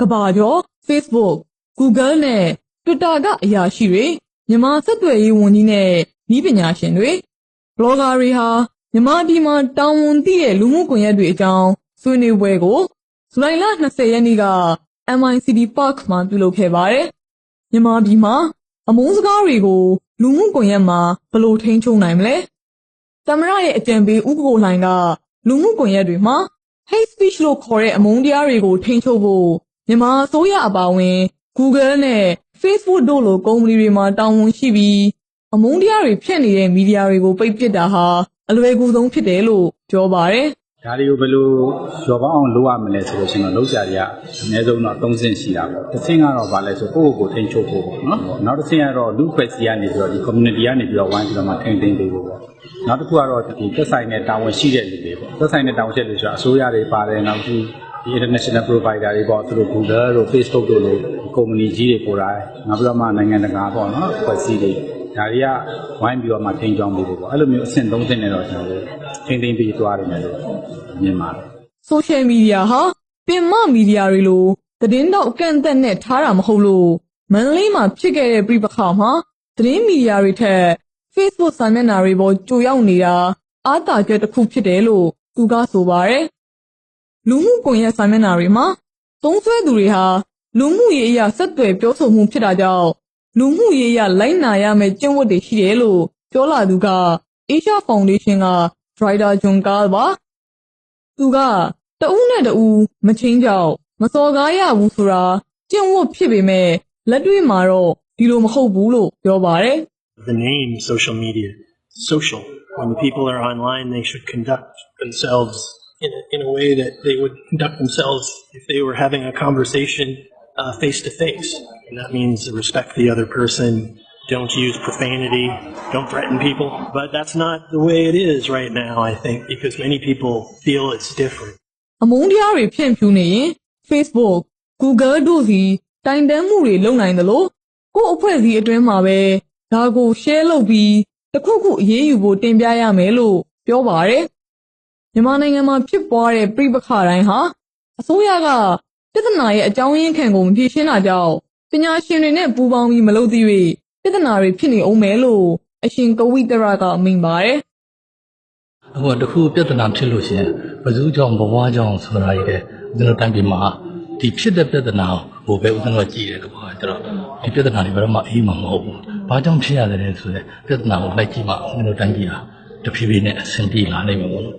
ကဘာကျော် Facebook Google နဲ့ Twitter ကအရာရှိတွေမြန်မာဆက်သွယ်ရေးဝန်ကြီးနဲ့ဤပညာရှင်တွေ blogger တွေဟာမြန်မာပြည်မှာတောင်းဝန်သိတဲ့လူမှုကွန်ရက်တွေအကြောင်းဆွေးနွေးပွဲကိုဇူလိုင်လ20ရက်နေ့က MICD Park မှာပြုလုပ်ခဲ့ပါတယ်။မြန်မာပြည်မှာအမုန်းစကားတွေကိုလူမှုကွန်ရက်မှာဘယ်လိုထိန်းချုပ်နိုင်မလဲ။သမရရဲ့အကြံပေးဥက္ကိုလှိုင်ကလူမှုကွန်ရက်တွေမှာ hate speech လို့ခေါ်တဲ့အမုန်းတရားတွေကိုထိန်းချုပ်ဖို့ မြန်မာအစိုးရအပါအဝင် Google နဲ့ Facebook တို့လိုကုမ္ပဏီတွေမှာတာဝန်ရှိပြီးအမုန်းတရားတွေဖြန့်နေတဲ့မီဒီယာတွေကိုပိတ်ပစ်တာဟာအလွယ်ကူဆုံးဖြစ်တယ်လို့ပြောပါတယ်။ဒါတွေကိုဘယ်လိုကျော်ပေါင်းအောင်လုပ်ရမလဲဆိုလို့ရှိရင်တော့လုပ်ကြရည်ကအနည်းဆုံးတော့၃ဆင့်ရှိတာပေါ့တစ်ဆင့်ကတော့ဗာလဲဆိုကိုယ့်ကိုယ်ကိုထိန်းချုပ်ဖို့ပေါ့နော်နောက်တစ်ဆင့်ကတော့လူဖွဲ့စည်းကနေပြီးတော့ဒီ community ကနေပြီးတော့ဝိုင်းပြီးတော့မှထိန်းသိမ်းပေးဖို့ပေါ့နောက်တစ်ခုကတော့ဒီသက်ဆိုင်တဲ့တာဝန်ရှိတဲ့လူတွေပေါ့သက်ဆိုင်တဲ့တာဝန်ရှိတဲ့လူဆိုတာအစိုးရတွေပါတယ်နောက်ဒီ ဒီ international provider တွေပေါ့သူတို့ Google တို့ Facebook တို့လိုကုမ္ပဏီကြီးတွေကိုယ်တိုင်နောက်ပြီးတော့မှနိုင်ငံတကာပေါ့နော်ဖွဲ့စည်းတွေဒါတွေကဝိုင်းပြီးတော့မှထိန်းချောင်းပေးဖို့ပေါ့အဲ့လိုမျိုးအဆင့်၃ဆင့်နဲ့တော့ကျွန်တော်တို့ထိန်းသိမ်းပြီးသွားတယ်လို့မြင်ပါတယ် social media ဟာပင်မမီဒီယာတွေလိုသတင်းတော့အကန့်အသတ်နဲ့ထားတာမဟုတ်လို့မန္တလေးမှာဖြစ်ခဲ့တဲ့ပြိပခါမှာသတင်းမီဒီယာတွေထက် Facebook စာမျက်နှာတွေပေါ်ကြိုရောက်နေတာအားတာချက်တစ်ခုဖြစ်တယ်လို့သူကဆိုပါတယ် လူမှုကွန်ရက်စာမျက်နှာတွေမှာသုံးစွဲသူတွေဟာလူမှုရေးအရာဆက်သွယ်ပြောဆိုမှုဖြစ်တာကြောင့်လူမှုရေးအရလိုက်နာရမယ့်ကျင့်ဝတ်တွေရှိတယ်လို့ပြောလာသူက Asia Foundation က Drider John Carl ပါသူကတဦးနဲ့တဦးမချင်းကြောက်မစော်ကားရဘူးဆိုတာကျင့်ဝတ်ဖြစ်ပေမဲ့လက်တွေ့မှာတော့ဒီလိုမဟုတ်ဘူးလို့ပြောပါတယ် the name social media social when people are online they should conduct themselves in a, in a way that they would conduct themselves if they were having a conversation uh, face to face and that means respect the other person don't use profanity don't threaten people but that's not the way it is right now i think because many people feel it's different အမုန်းတရားတွေဖြန့်ဖြူးနေရင် Facebook Google တို့စီတိုင်တန်းမှုတွေလုပ်နိုင်တယ်လို့ကိုယ့်အဖွဲ့အစည်းအတွင်းမှာပဲဒါကို share လုပ်ပြီးတစ်ခုခုအရေးယူဖို့တင်ပြရမယ်လို့ပြောပါတယ် မြန်မာနိုင်ငံမှာဖြစ်ပွားတဲ့ပြိပခါတိုင်းဟာအစိုးရကပြဿနာရဲ့အကြောင်းရင်းခံကိုမဖြေရှင်းတာကြောင့်ပညာရှင်တွေနဲ့ပူးပေါင်းပြီးမလုပ်သေး၍ပြဿနာတွေဖြစ်နေအောင်မယ်လို့အရှင်ကဝိတရကမိန့်ပါတယ်အခုတခုပြဿနာဖြစ်လို့ရှရင်ဘယ်သူကြောင့်ဘဝကြောင့်ဆိုတာရတဲ့ကျွန်တော်တိုင်းပြည်မှာဒီဖြစ်တဲ့ပြဿနာကိုပဲဦးဇင်းတို့ကြည့်ရတယ်ကွာကျွန်တော်ဒီပြဿနာတွေဘယ်တော့မှအေးမှာမဟုတ်ဘူးဘာကြောင့်ဖြစ်ရတယ်လဲဆိုတဲ့ပြဿနာကိုလိုက်ကြည့်မှဦးဇင်းတို့တိုင်းပြည်ဟာတဖြည်းဖြည်းနဲ့အဆင်ပြေလာနိုင်မှာပေါ့လို့